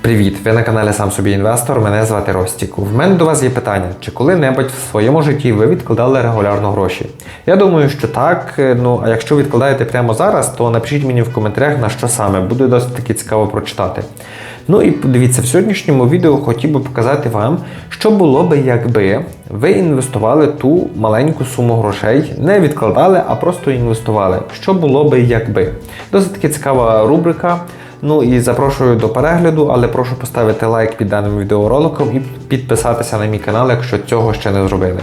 Привіт! Ви на каналі Сам собі інвестор. Мене звати Ростік. В мене до вас є питання: чи коли-небудь в своєму житті ви відкладали регулярно гроші? Я думаю, що так. Ну а якщо відкладаєте прямо зараз, то напишіть мені в коментарях на що саме. Буде досить таки цікаво прочитати. Ну і подивіться, в сьогоднішньому відео хотів би показати вам, що було би, якби ви інвестували ту маленьку суму грошей, не відкладали, а просто інвестували. Що було би, якби? Досить таки цікава рубрика. Ну і запрошую до перегляду, але прошу поставити лайк під даним відеороликом і підписатися на мій канал, якщо цього ще не зробили.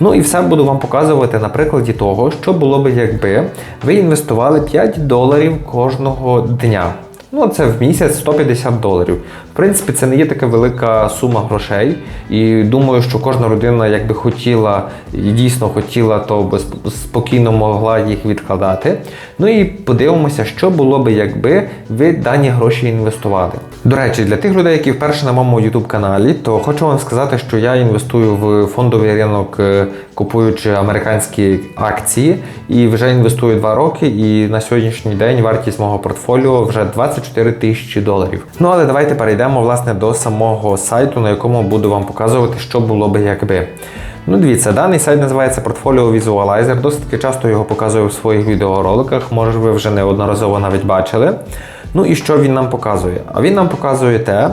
Ну і все буду вам показувати на прикладі того, що було би, якби ви інвестували 5 доларів кожного дня. Ну, це в місяць 150 доларів. В принципі, це не є така велика сума грошей. І думаю, що кожна родина, якби хотіла і дійсно хотіла, то би спокійно могла їх відкладати. Ну і подивимося, що було би, якби ви дані гроші інвестували. До речі, для тих людей, які вперше на моєму YouTube каналі, то хочу вам сказати, що я інвестую в фондовий ринок, е, купуючи американські акції, і вже інвестую 2 роки. І на сьогоднішній день вартість мого портфоліо вже 24 тисячі доларів. Ну але давайте перейдемо власне до самого сайту, на якому буду вам показувати, що було би якби. Ну, дивіться, даний сайт називається Portfolio Visualizer. Досить таки часто його показую в своїх відеороликах. Може, ви вже неодноразово навіть бачили. Ну і що він нам показує? А він нам показує те,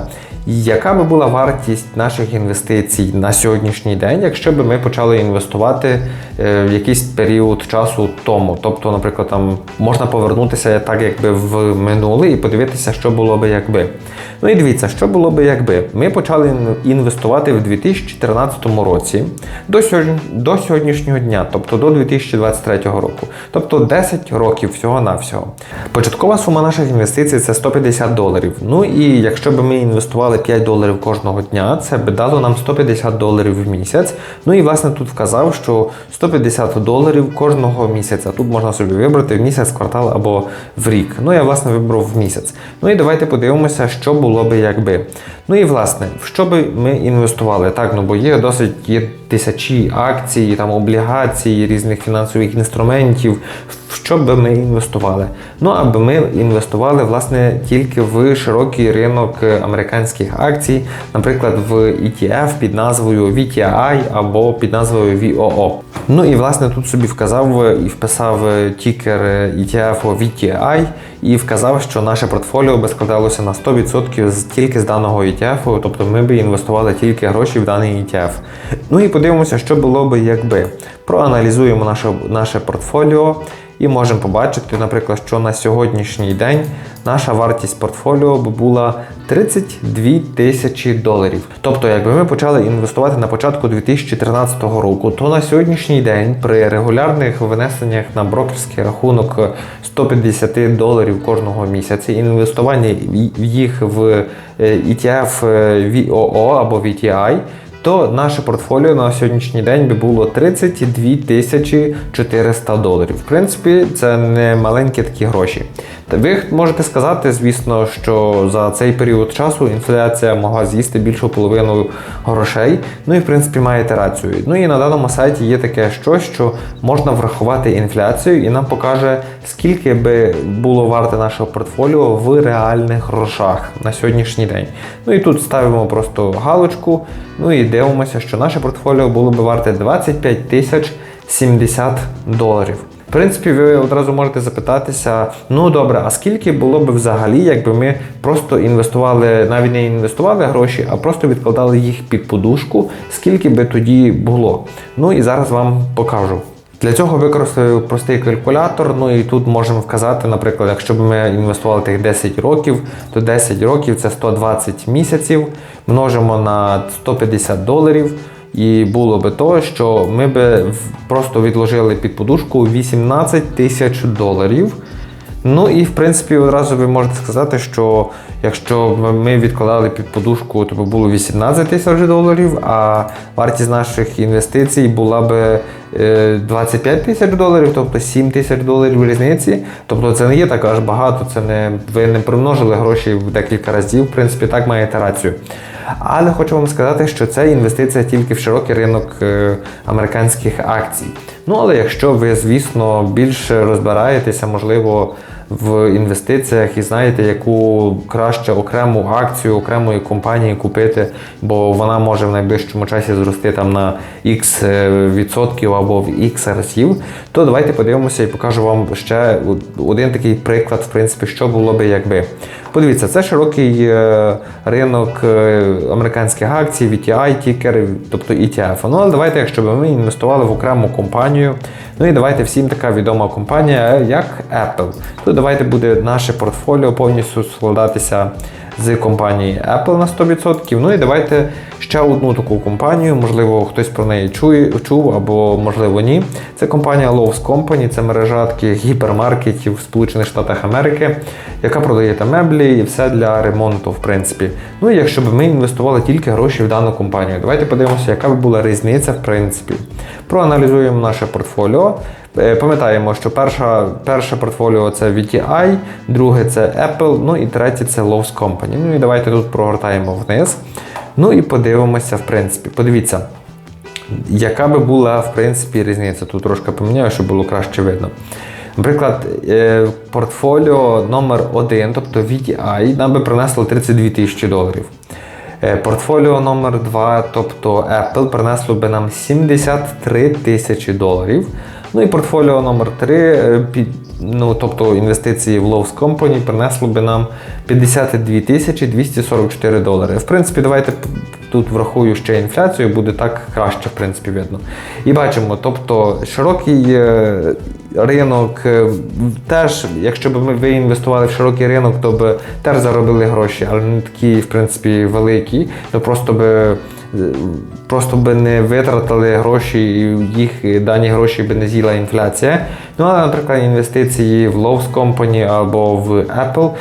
яка би була вартість наших інвестицій на сьогоднішній день, якщо б ми почали інвестувати е, в якийсь період часу тому. Тобто, наприклад, там можна повернутися так, якби в минуле, і подивитися, що було би якби. Ну і дивіться, що було би якби. Ми почали інвестувати в 2014 році до, сьогодні, до сьогоднішнього дня, тобто до 2023 року. Тобто 10 років всього-навсього. Початкова сума наших інвестицій це 150 доларів. Ну і якщо б ми інвестували 5 доларів кожного дня, це би дало нам 150 доларів в місяць. Ну і власне тут вказав, що 150 доларів кожного місяця. Тут можна собі вибрати в місяць, квартал або в рік. Ну я власне вибрав в місяць. Ну і давайте подивимося, що було би якби. Ну і власне, в що би ми інвестували? Так, ну бо є досить є тисячі акцій, там облігацій, різних фінансових інструментів. В що би ми інвестували? Ну аби ми інвестували власне тільки в широкий ринок е, американських акцій, наприклад, в ETF під назвою VTI або під назвою VOO. Ну і власне тут собі вказав і вписав е, тікер е, ETF VTI і вказав, що наше портфоліо би складалося на 100% з- тільки з даного ETF, тобто ми би інвестували тільки гроші в даний ETF. Ну і подивимося, що було би якби. Проаналізуємо наше, наше портфоліо і можемо побачити, наприклад, що на сьогоднішній день наша вартість портфоліо би була 32 тисячі доларів. Тобто, якби ми почали інвестувати на початку 2013 року, то на сьогоднішній день при регулярних винесеннях на брокерський рахунок 150 доларів кожного місяця, інвестування в їх в е, ETF е, VOO або VTI, то наше портфоліо на сьогоднішній день би було 32 тисячі 400 доларів. В принципі, це не маленькі такі гроші. Ви можете сказати, звісно, що за цей період часу інфляція могла з'їсти більшу половину грошей. Ну і в принципі маєте рацію. Ну і на даному сайті є таке щось, що можна врахувати інфляцію, і нам покаже, скільки би було варте наше портфоліо в реальних грошах на сьогоднішній день. Ну і тут ставимо просто галочку. Ну і дивимося, що наше портфоліо було би варте 25 тисяч 70 доларів. В принципі, ви одразу можете запитатися: ну добре, а скільки було б взагалі, якби ми просто інвестували, навіть не інвестували гроші, а просто відкладали їх під подушку, скільки би тоді було? Ну і зараз вам покажу. Для цього використаю простий калькулятор. Ну і тут можемо вказати, наприклад, якщо б ми інвестували тих 10 років, то 10 років це 120 місяців, множимо на 150 доларів. І було би то, що ми би просто відложили під подушку 18 тисяч доларів. Ну і в принципі одразу ви можете сказати, що якщо ми відкладали під подушку, то було 18 тисяч доларів, а вартість наших інвестицій була б е, 25 тисяч доларів, тобто 7 тисяч доларів різниці. Тобто це не є так аж багато, це не ви не примножили гроші в декілька разів. В принципі, так маєте рацію. Але хочу вам сказати, що це інвестиція тільки в широкий ринок е, американських акцій. Ну але якщо ви, звісно, більше розбираєтеся, можливо, в інвестиціях і знаєте, яку краще окрему акцію окремої компанії купити, бо вона може в найближчому часі зрости там на X відсотків або в X разів, то давайте подивимося і покажу вам ще один такий приклад, в принципі, що було би якби. Подивіться, це широкий е, ринок е, американських акцій, VTI, тікер, тобто ETF. Ну, але давайте, якщо б ми інвестували в окрему компанію, ну і давайте всім така відома компанія, як Apple. То давайте буде наше портфоліо повністю складатися з компанії Apple на 100%. Ну і давайте ще одну таку компанію, можливо, хтось про неї чує, чув або можливо ні. Це компанія Lowe's Company, це мережа таких гіпермаркетів Сполучених Штатах Америки, яка продає там меблі і все для ремонту, в принципі. Ну і якщо б ми інвестували тільки гроші в дану компанію, давайте подивимося, яка б була різниця, в принципі. Проаналізуємо наше портфоліо. Е, Пам'ятаємо, що перша, перше портфоліо це VTI, друге це Apple, ну і третє це Lowe's Company. Ну і давайте тут прогортаємо вниз. Ну і подивимося, в принципі. Подивіться, яка би була, в принципі, різниця. Тут трошки поміняю, щоб було краще видно. Наприклад, е, портфоліо номер 1 тобто VTI, нам би принесло 32 тисячі доларів. Е, Портфоліо номер 2 тобто Apple, принесло би нам 73 тисячі доларів. Ну і портфоліо номер 3 ну, тобто інвестиції в Lowe's Company, принесло би нам 52 тисячі 244 долари. В принципі, давайте тут врахую ще інфляцію, буде так краще, в принципі, видно. І бачимо, тобто широкий е, ринок е, теж, якщо б ми ви інвестували в широкий ринок, то б теж заробили гроші, але не такі, в принципі, великі. То просто би просто би не витратили гроші, і їх дані гроші би не з'їла інфляція. Ну, але, наприклад, інвестиції в Lowe's Company або в Apple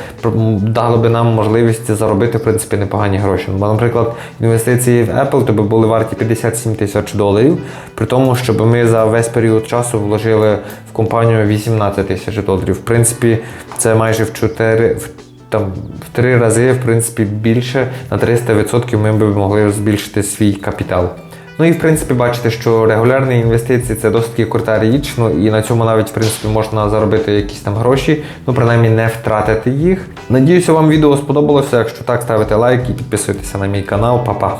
дали би нам можливість заробити в принципі непогані гроші. Бо, наприклад, інвестиції в Apple то би були варті 57 тисяч доларів, при тому, щоб ми за весь період часу вложили в компанію 18 тисяч доларів. В принципі, це майже в 4 в там в три рази, в принципі, більше на 300% ми б могли збільшити свій капітал. Ну і в принципі бачите, що регулярні інвестиції це досить крута річ, ну і на цьому навіть в принципі можна заробити якісь там гроші, ну принаймні не втратити їх. Надіюся, вам відео сподобалося. Якщо так, ставите лайк і підписуйтеся на мій канал. Па-па!